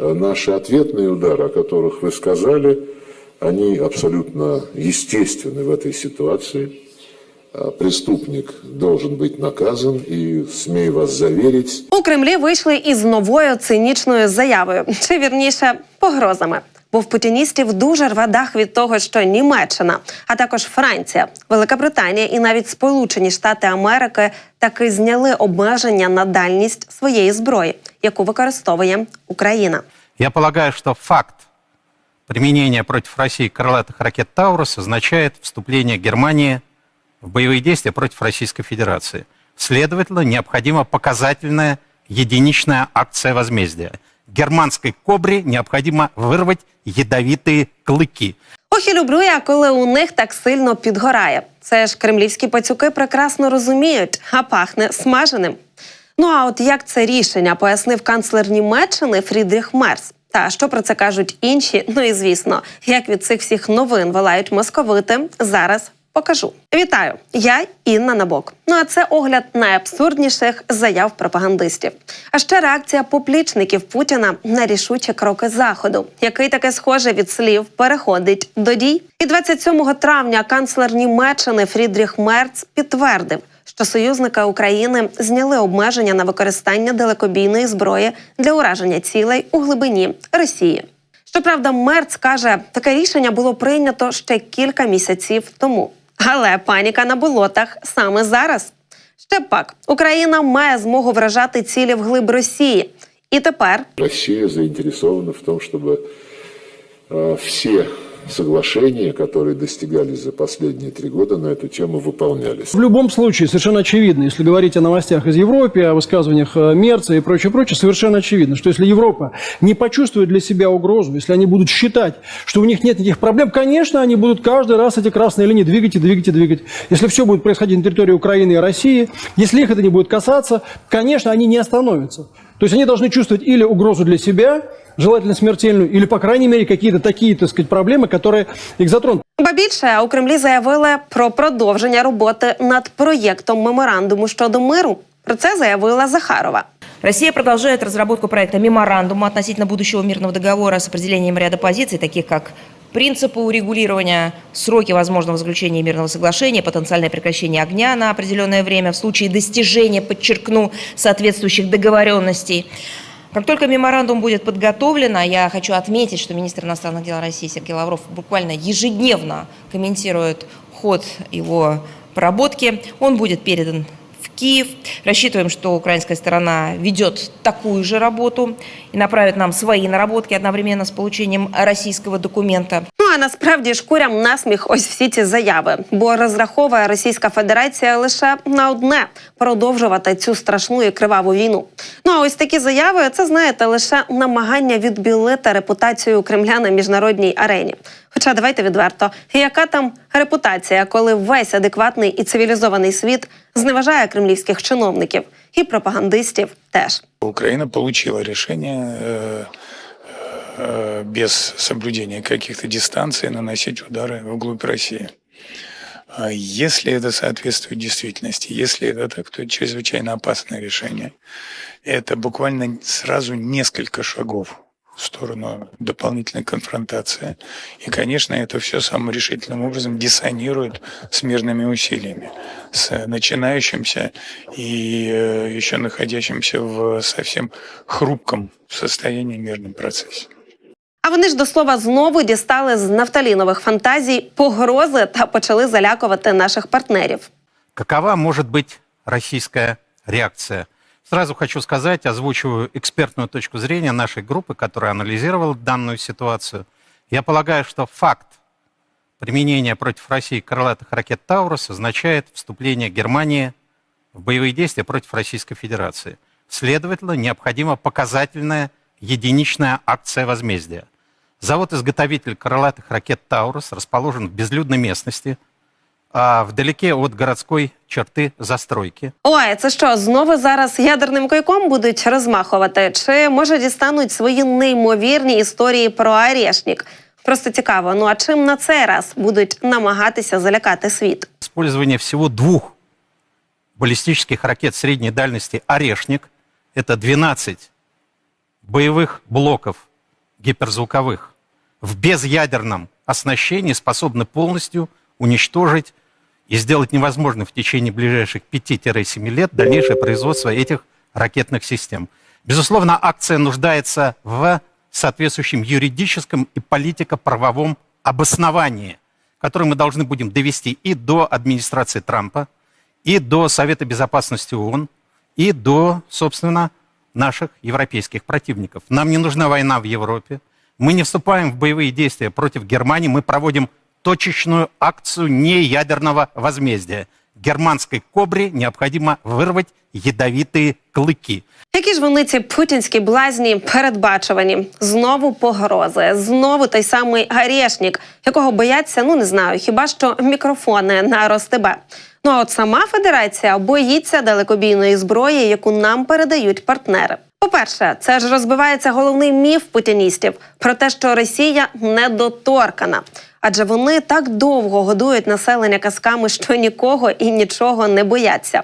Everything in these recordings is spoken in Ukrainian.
э, наши ответные удары, о которых вы сказали, они абсолютно естественны в этой ситуации. А Преступник должен быть наказан, и, смею вас заверить, У Кремлі вийшли із новою цинічною заявою, чи вірніше погрозами. Бо в путіністів дуже рве дах від того, що Німеччина, а також Франція, Велика Британія і навіть Сполучені Штати Америки таки зняли обмеження на дальність своєї зброї, яку використовує Україна. Я полагаю, что факт применения против России крылатых ракет «Таурус» означает вступление Германии в боевые действия против Российской Федерации. Следовательно, необходима показательная единичная акция возмездия. Германской кобре необходимо вырвать ядовитые клыки. Ох і люблю я, коли у них так сильно підгорає. Це ж кремлівські пацюки прекрасно розуміють, а пахне смаженим. Ну а от як це рішення пояснив канцлер Німеччини Фрідріх Мерц. Та що про це кажуть інші? Ну і звісно, як від цих всіх новин вилають московити, зараз покажу. Вітаю! Я Інна Набок. Ну а це огляд найабсурдніших заяв пропагандистів. А ще реакція поплічників Путіна на рішучі кроки заходу, який таке схоже від слів переходить до дій. І 27 травня канцлер Німеччини Фрідріх Мерц підтвердив, що союзники України зняли обмеження на використання далекобійної зброї для ураження цілей у глибині Росії. Щоправда, Мерц каже, таке рішення було прийнято ще кілька місяців тому. Але паніка на болотах саме зараз. Ще пак Україна має змогу вражати цілі вглиб Росії. І тепер Росія заінтересована в тому, щоб всі. все соглашения, которые достигались за последние три года на эту тему, выполнялись. В любом случае, совершенно очевидно, если говорить о новостях из Европы, о высказываниях э, Мерца и прочее, прочее, совершенно очевидно, что если Европа не почувствует для себя угрозу, если они будут считать, что у них нет никаких проблем, конечно, они будут каждый раз эти красные линии двигать и двигать и двигать. Если все будет происходить на территории Украины и России, если их это не будет касаться, конечно, они не остановятся. То есть они должны чувствовать или угрозу для себя, желательно смертельную, или, по крайней мере, какие-то такие, так сказать, проблемы, которые их затронут. Ба більше у Кремлі заявили про продовження роботи над проєктом меморандуму щодо миру. Про це заявила Захарова. Россия продолжает разработку проекта меморандума относительно будущего мирного договора с определением ряда позиций, таких как принципы урегулирования, сроки возможного заключения мирного соглашения, потенциальное прекращение огня на определенное время в случае достижения, подчеркну, соответствующих договоренностей. Как только меморандум будет подготовлен, а я хочу отметить, что министр иностранных дел России Сергей Лавров буквально ежедневно комментирует ход его проработки, он будет передан в Киев. Рассчитываем, что украинская сторона ведет такую же работу и направит нам свои наработки одновременно с получением российского документа. А насправді ж курям насміх ось всі ці заяви, бо розраховує Російська Федерація лише на одне продовжувати цю страшну і криваву війну. Ну а ось такі заяви це знаєте лише намагання відбілити репутацію Кремля на міжнародній арені. Хоча давайте відверто, яка там репутація, коли весь адекватний і цивілізований світ зневажає кремлівських чиновників і пропагандистів теж. Украина получила решение э, э, без соблюдения каких-то дистанций наносить удары вглубь России. А Если это соответствует действительности, если это так, то это чрезвычайно опасное решение. Это буквально сразу несколько шагов в сторону дополнительной конфронтации. И, конечно, это все самым решительным образом диссонирует с мирными усилиями, с начинающимся и э, еще находящимся в совсем хрупком состоянии мирном процессе. А вони ж до слова знову дістали з нафталінових фантазій погрози та почали залякувати наших партнерів. Какова может быть российская реакция? Сразу хочу сказать, озвучиваю экспертную точку зрения нашей группы, которая анализировала данную ситуацию. Я полагаю, что факт применения против России крылатых ракет «Таурус» означает вступление Германии в боевые действия против Российской Федерации. Следовательно, необходима показательная единичная акция возмездия. Завод-изготовитель крылатых ракет «Таурус» расположен в безлюдной местности, а вдалеке от городской черты застройки. Ой, це що, знову зараз ядерним койком будуть розмахувати? Чи може дістануть свої неймовірні історії про Арешнік? Просто цікаво. Ну а чим на цей раз будуть намагатися залякати світ? Использование всего двух баллистических ракет средней дальности «Орешник» — это 12 боевых блоков Гиперзвуковых в безъядерном оснащении способны полностью уничтожить и сделать невозможным в течение ближайших 5-7 лет дальнейшее производство этих ракетных систем. Безусловно, акция нуждается в соответствующем юридическом и политико-правовом обосновании, которое мы должны будем довести и до администрации Трампа, и до Совета Безопасности ООН, и до, собственно, наших европейских противников. Нам не нужна война в Европе. Мы не вступаем в боевые действия против Германии. Мы проводим точечную акцию неядерного возмездия. Германской кобре необходимо вырвать ядовитые клыки. Які ж вони ці путінські блазні передбачувані? Знову погрози, знову той самий гарєшнік, якого бояться, ну не знаю, хіба що мікрофони на РосТБ. Ну а от сама федерація боїться далекобійної зброї, яку нам передають партнери. По-перше, це ж розбивається головний міф путіністів про те, що Росія недоторкана. Адже вони так довго годують населення казками, що нікого і нічого не бояться.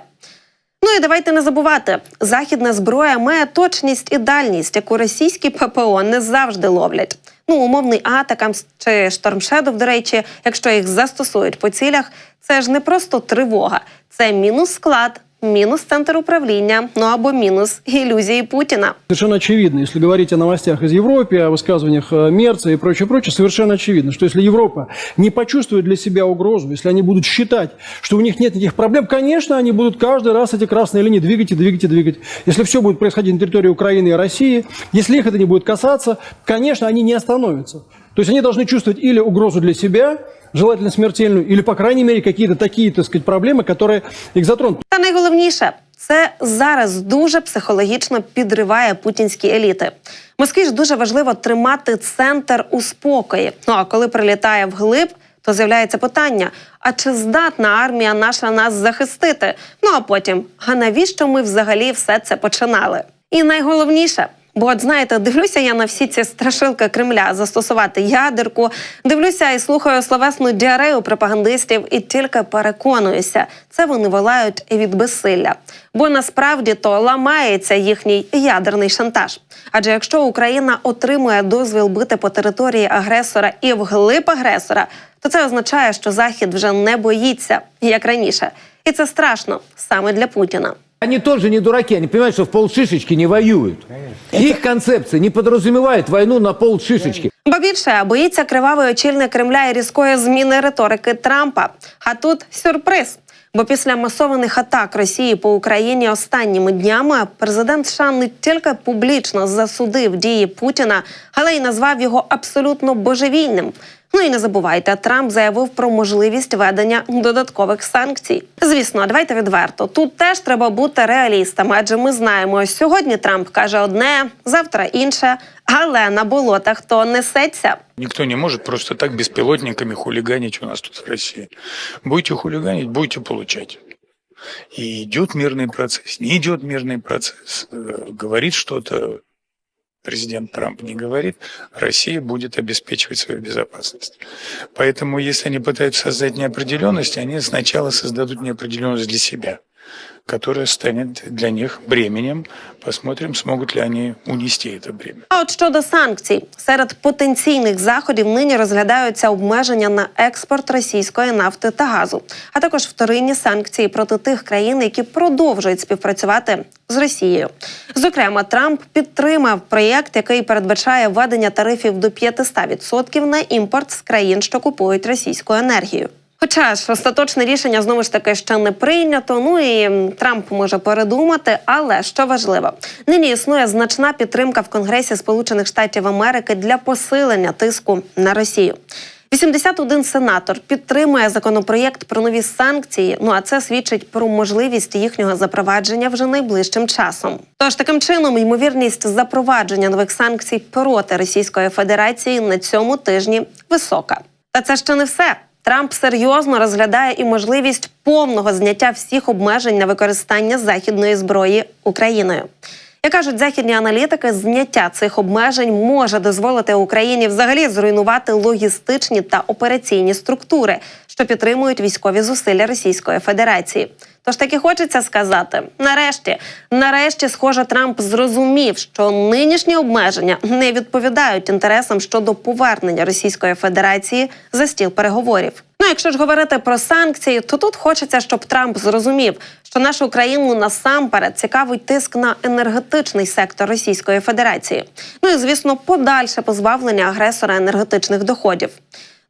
Ну і давайте не забувати, західна зброя має точність і дальність, яку російські ППО не завжди ловлять. Ну, умовний атакам чи Штормшедов, до речі, якщо їх застосують по цілях, це ж не просто тривога, це мінус склад, мінус центр управління, ну або мінус ілюзії Путіна. Совершенно очевидно, если говорить о новостях из Европы, о высказываниях э, Мерца и прочее, прочее, совершенно очевидно, что если Европа не почувствует для себя угрозу, если они будут считать, что у них нет никаких проблем, конечно, они будут каждый раз эти красные линии двигать и двигать и двигать. Если все будет происходить на территории Украины и России, если их это не будет касаться, конечно, они не остановятся. То есть они должны чувствовать или угрозу для себя, желательно смертельную, или, по крайней мере, какие-то такие, так сказать, проблемы, которые их затронут. Та найголовніше, це зараз дуже психологічно підриває путінські еліти. Москві ж дуже важливо тримати центр у спокої. Ну а коли прилітає вглиб, то з'являється питання: а чи здатна армія наша нас захистити? Ну а потім, а навіщо ми взагалі все це починали? І найголовніше. Бо, от знаєте, дивлюся я на всі ці страшилки Кремля застосувати ядерку, дивлюся і слухаю словесну діарею пропагандистів, і тільки переконуюся, це вони волають від безсилля. Бо насправді то ламається їхній ядерний шантаж. Адже якщо Україна отримує дозвіл бити по території агресора і вглиб агресора, то це означає, що Захід вже не боїться як раніше, і це страшно саме для Путіна. Они тоже не дураки, они понимают, что в полшишечки не воюют. Их концепция не подразумевает войну на полшишечки. Ба більше боїться кривавий очільник Кремля і різкої зміни риторики Трампа. А тут сюрприз. Бо після масованих атак Росії по Україні останніми днями президент США не тільки публічно засудив дії Путіна, але й назвав його абсолютно божевільним. Ну і не забувайте, Трамп заявив про можливість ведення додаткових санкцій. Звісно, давайте відверто. Тут теж треба бути реалістами, адже ми знаємо, сьогодні Трамп каже одне, завтра інше, але на болотах то несеться. Никто не может просто так беспилотниками хулиганить у нас тут в России. Будете хулиганить, будете получать. И идет мирный процесс, не идет мирный процесс. Э, Говорит что-то президент Трамп не говорит, Россия будет обеспечивать свою безопасность. Поэтому, если они пытаются создать неопределенность, они сначала создадут неопределенность для себя, которая станет для них бременем. Посмотрим, смогут ли они унести это бремя. А от щодо санкцій, серед потенційних заходів нині розглядаються обмеження на експорт російської нафти та газу, а також вторинні санкції проти тих країн, які продовжують співпрацювати з Росією. Зокрема, Трамп підтримав проєкт, який передбачає введення тарифів до 500% на імпорт з країн, що купують російську енергію. Хоча ж остаточне рішення знову ж таки ще не прийнято. Ну і Трамп може передумати. Але що важливо, нині існує значна підтримка в Конгресі Сполучених Штатів Америки для посилення тиску на Росію. 81 сенатор підтримує законопроєкт про нові санкції. Ну а це свідчить про можливість їхнього запровадження вже найближчим часом. Тож таким чином ймовірність запровадження нових санкцій проти Російської Федерації на цьому тижні висока. Та це ще не все. Трамп серйозно розглядає і можливість повного зняття всіх обмежень на використання західної зброї Україною. Як кажуть західні аналітики, зняття цих обмежень може дозволити Україні взагалі зруйнувати логістичні та операційні структури, що підтримують військові зусилля Російської Федерації. Тож таки хочеться сказати: нарешті, нарешті, схоже, Трамп зрозумів, що нинішні обмеження не відповідають інтересам щодо повернення Російської Федерації за стіл переговорів. Ну, якщо ж говорити про санкції, то тут хочеться, щоб Трамп зрозумів, що нашу країну насамперед цікавить тиск на енергетичний сектор Російської Федерації. Ну і звісно, подальше позбавлення агресора енергетичних доходів.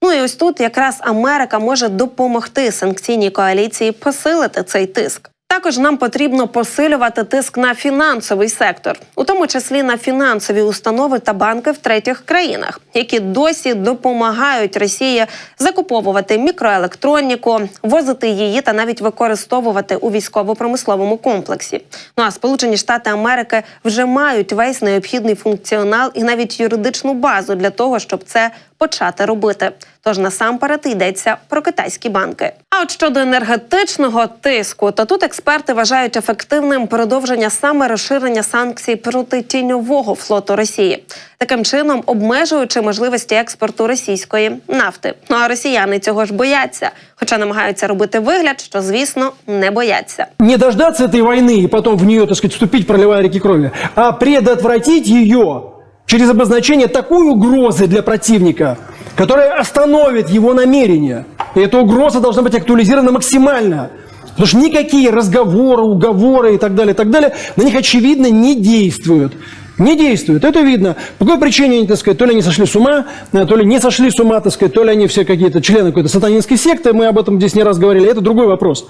Ну і ось тут якраз Америка може допомогти санкційній коаліції посилити цей тиск. Також нам потрібно посилювати тиск на фінансовий сектор, у тому числі на фінансові установи та банки в третіх країнах, які досі допомагають Росії закуповувати мікроелектроніку, возити її та навіть використовувати у військово-промисловому комплексі. Ну а Сполучені Штати Америки вже мають весь необхідний функціонал і навіть юридичну базу для того, щоб це почати робити. Тож насамперед йдеться про китайські банки. А от щодо енергетичного тиску, то тут експерти вважають ефективним продовження саме розширення санкцій проти тіньового флоту Росії, таким чином обмежуючи можливості експорту російської нафти. Ну а росіяни цього ж бояться, хоча намагаються робити вигляд, що звісно не бояться. Не дождаться этой войны и потом в нее, так сказать, вступить, проливая реки крови, а предотвратить ее через обозначение такой угрозы для противника, Которая остановит его намерения. И эта угроза должна быть актуализирована максимально. Потому что никакие разговоры, уговоры и так далее, и так далее, на них очевидно не действуют. Не действуют, это видно. По какой причине они, так сказать, то ли они сошли с ума, э, то ли не сошли с ума, так сказать, то ли они все какие-то члены какой-то сатанинской секты, мы об этом здесь не раз говорили, это другой вопрос.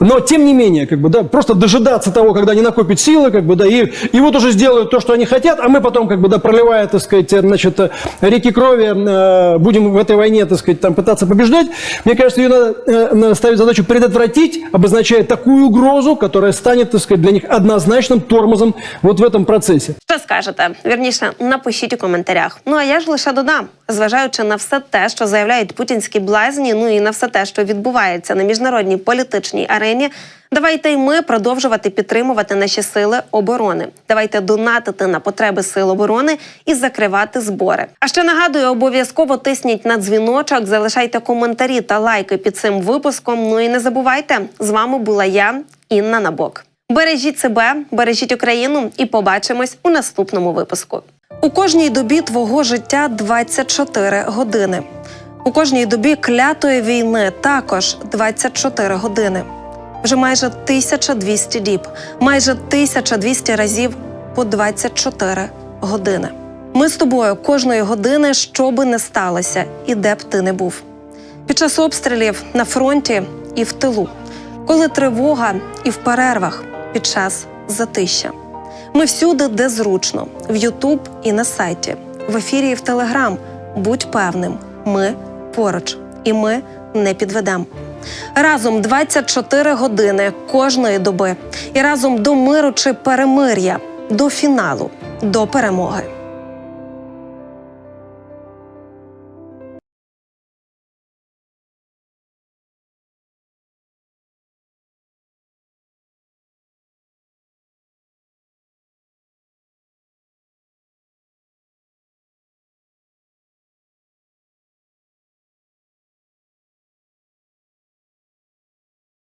Но, тем не менее, как бы, да, просто дожидаться того, когда они накопят силы, как бы, да, и, и вот уже сделают то, что они хотят, а мы потом, как бы, да, проливая, так сказать, э, значит, э, реки крови, э, будем в этой войне, так сказать, там пытаться побеждать. Мне кажется, ее надо, надо ставить задачу предотвратить, обозначая такую угрозу, которая станет, так сказать, для них однозначным тормозом вот в этом процессе. Скажете? Вірніше, напишіть у коментарях. Ну а я ж лише додам, зважаючи на все те, що заявляють путінські блазні, ну і на все те, що відбувається на міжнародній політичній арені. Давайте й ми продовжувати підтримувати наші сили оборони. Давайте донатити на потреби сил оборони і закривати збори. А ще нагадую, обов'язково тисніть на дзвіночок, залишайте коментарі та лайки під цим випуском. Ну і не забувайте, з вами була я, Інна Набок. Бережіть себе, бережіть Україну і побачимось у наступному випуску. У кожній добі твого життя 24 години. У кожній добі клятої війни також 24 години. Вже майже 1200 діб, майже 1200 разів по 24 години. Ми з тобою кожної години, що би не сталося, і де б ти не був. Під час обстрілів на фронті і в тилу, коли тривога і в перервах під час затища. Ми всюди, де зручно, в Ютуб і на сайті, в ефірі і в Телеграм. Будь певним, ми поруч, і ми не підведемо. Разом 24 години кожної доби, і разом до миру чи перемир'я, до фіналу, до перемоги.